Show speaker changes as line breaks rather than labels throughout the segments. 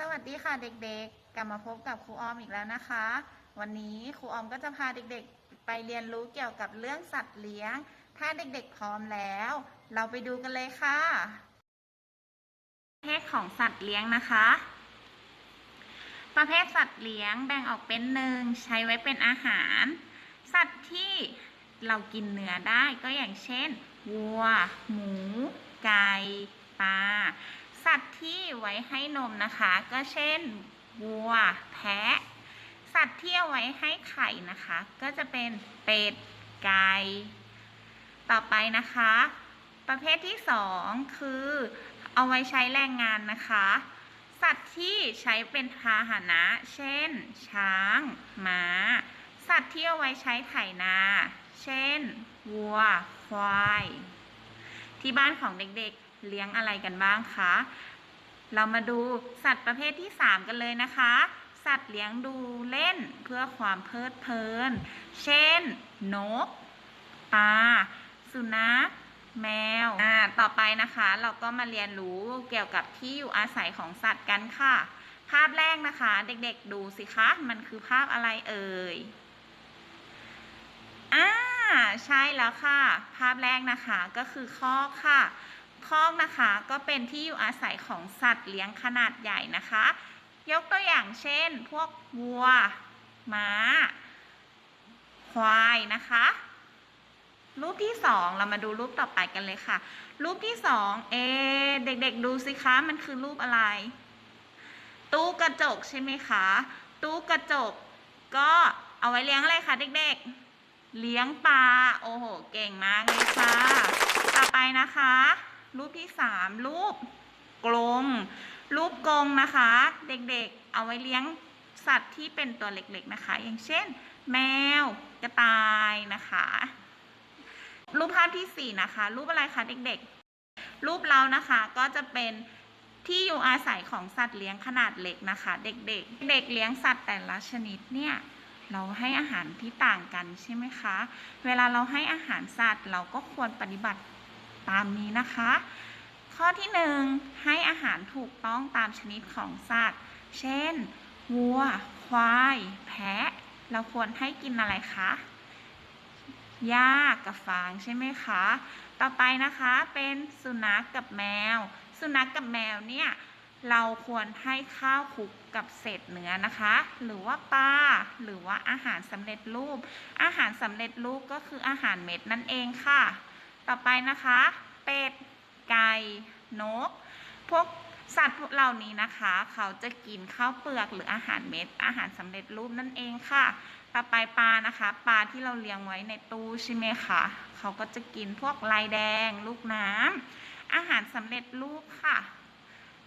สวัสดีค่ะเด็กๆ กลับมาพบกับครูออมอีกแล้วนะคะ วันนี้ครูออมก็จะพาเด็กๆ ไปเรียนรู้เกี่ยวกับเรื่องสัตว์เลี้ยง ถ้าเด็กๆพร้อมแล้ว เราไปดูกันเลยค่ะประเภทของสัตว์เลี้ยงนะคะ ประเภทสัตว์เลี้ยงแบ่งออกเป็นหนึ่งใช้ไว้เป็นอาหาร สัตว์ที่เรากินเนื้อได้ก็อย่างเช่นวัว หมู ไก่ปลา สัตว์ที่ไว้ให้นมนะคะ ก็เช่นวัว แพะ สัตว์ที่เอาไว้ให้ไข่นะคะ ก็จะเป็นเป็ด ไก่ ต่อไปนะคะ ประเภทที่สองคือเอาไว้ใช้แรงงานนะคะ สัตว์ที่ใช้เป็นพาหนะ เช่น ช้างม้า สัตว์ที่เอาไว้ใช้ไถนา เช่น วัว ควาย ที่บ้านของเด็กๆ เลี้ยงอะไรกันบ้างคะ เรามาดูสัตว์ประเภทที่ 3 กันเลยนะคะ สัตว์เลี้ยงดูเล่นเพื่อความเพลิดเพลิน เช่น นก ปลา สุนัข แมว อ่า ต่อไปนะคะ เราก็มาเรียนรู้เกี่ยวกับที่อยู่อาศัยของสัตว์กันค่ะ ภาพแรกนะคะ เด็กๆดูสิคะ มันคือภาพอะไรเอ่ยอ่าใช่แล้วค่ะ ภาพแรกนะคะก็คือคอกค่ะ คอกนะคะ ก็เป็นที่อยู่อาศัยของสัตว์เลี้ยงขนาดใหญ่นะคะ ยกตัวอย่างเช่น พวกวัว ม้า ควายนะคะ รูปที่สองเรามาดูรูปต่อไปกันเลยค่ะ รูปที่สองเอ เด็กๆ ดูสิคะ มันคือรูปอะไร ตู้กระจกใช่ไหมคะ ตู้กระจก ก็เอาไว้เลี้ยงอะไรคะเด็กๆ เลี้ยงปลา โอ้โห เก่งมากเลยค่ะ ต่อไปนะคะ รูปที่สามรูปกรงรูปกรงนะคะ เด็กๆ เอาไว้เลี้ยงสัตว์ที่เป็นตัวเล็กๆนะคะ อย่างเช่น แมวกระต่ายนะคะ รูปภาพที่สี่นะคะ รูปอะไรคะเด็กๆ รูปเรานะคะก็จะเป็นที่อยู่อาศัยของสัตว์เลี้ยงขนาดเล็กนะคะ เด็กๆ เด็กเลี้ยงสัตว์แต่ละชนิดเนี่ยเราให้อาหารที่ต่างกันใช่ไหมคะ เวลาเราให้อาหารสัตว์เราก็ควรปฏิบัติ ตามนี้นะคะ ข้อที่หนึ่งให้อาหารถูกต้องตามชนิดของสัตว์ เช่น วัว ควาย แพะ เราควรให้กินอะไรคะหญ้ากับฟางใช่ไหมคะ ต่อไปนะคะเป็นสุนัขกกับแมว สุนัขกกับแมวเนี่ยเราควรให้ข้าวคลุกกับเศษเนื้อนะคะ หรือว่าปลาหรือว่าอาหารสำเร็จรูป อาหารสำเร็จรูปก็คืออาหารเม็ดนั่นเองค่ะ ต่อไปนะคะ เป็ด ไก่ นก พวกสัตว์พวกเหล่านี้นะคะ เขาจะกินข้าวเปลือกหรืออาหารเม็ด อาหารสำเร็จรูปนั่นเองค่ะ ต่อไปปลานะคะ ปลาที่เราเลี้ยงไว้ในตู้ใช่ไหมคะเขาก็จะกินพวกลายแดง ลูกน้ำอาหารสำเร็จรูปค่ะ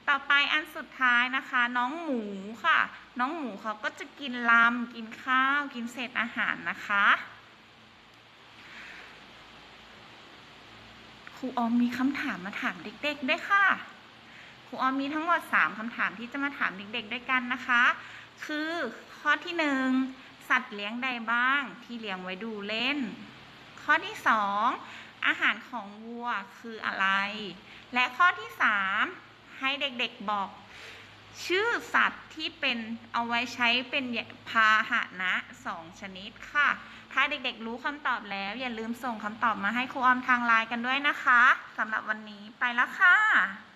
ต่อไปอันสุดท้ายนะคะ น้องหมูค่ะ น้องหมูเขาก็จะกินลำกินข้าว กินเศษอาหารนะคะ ครูออมมีคำถามมาถามเด็กๆด้วยค่ะ ครูออมมีทั้งหมด 3คำถามที่จะมาถามเด็กๆด้วยกันนะคะ คือข้อที่ 1 สัตว์เลี้ยงใดบ้างที่เลี้ยงไว้ดูเล่น ข้อที่ 2 อาหารของวัวคืออะไร และข้อที่ 3 ให้เด็กๆบอก ชื่อสัตว์ที่เป็นเอาไว้ใช้เป็นพาหนะสองชนิดค่ะ ถ้าเด็กๆรู้คำตอบแล้ว อย่าลืมส่งคำตอบมาให้ครูออมทางไลน์กันด้วยนะคะสำหรับวันนี้ไปแล้วค่ะ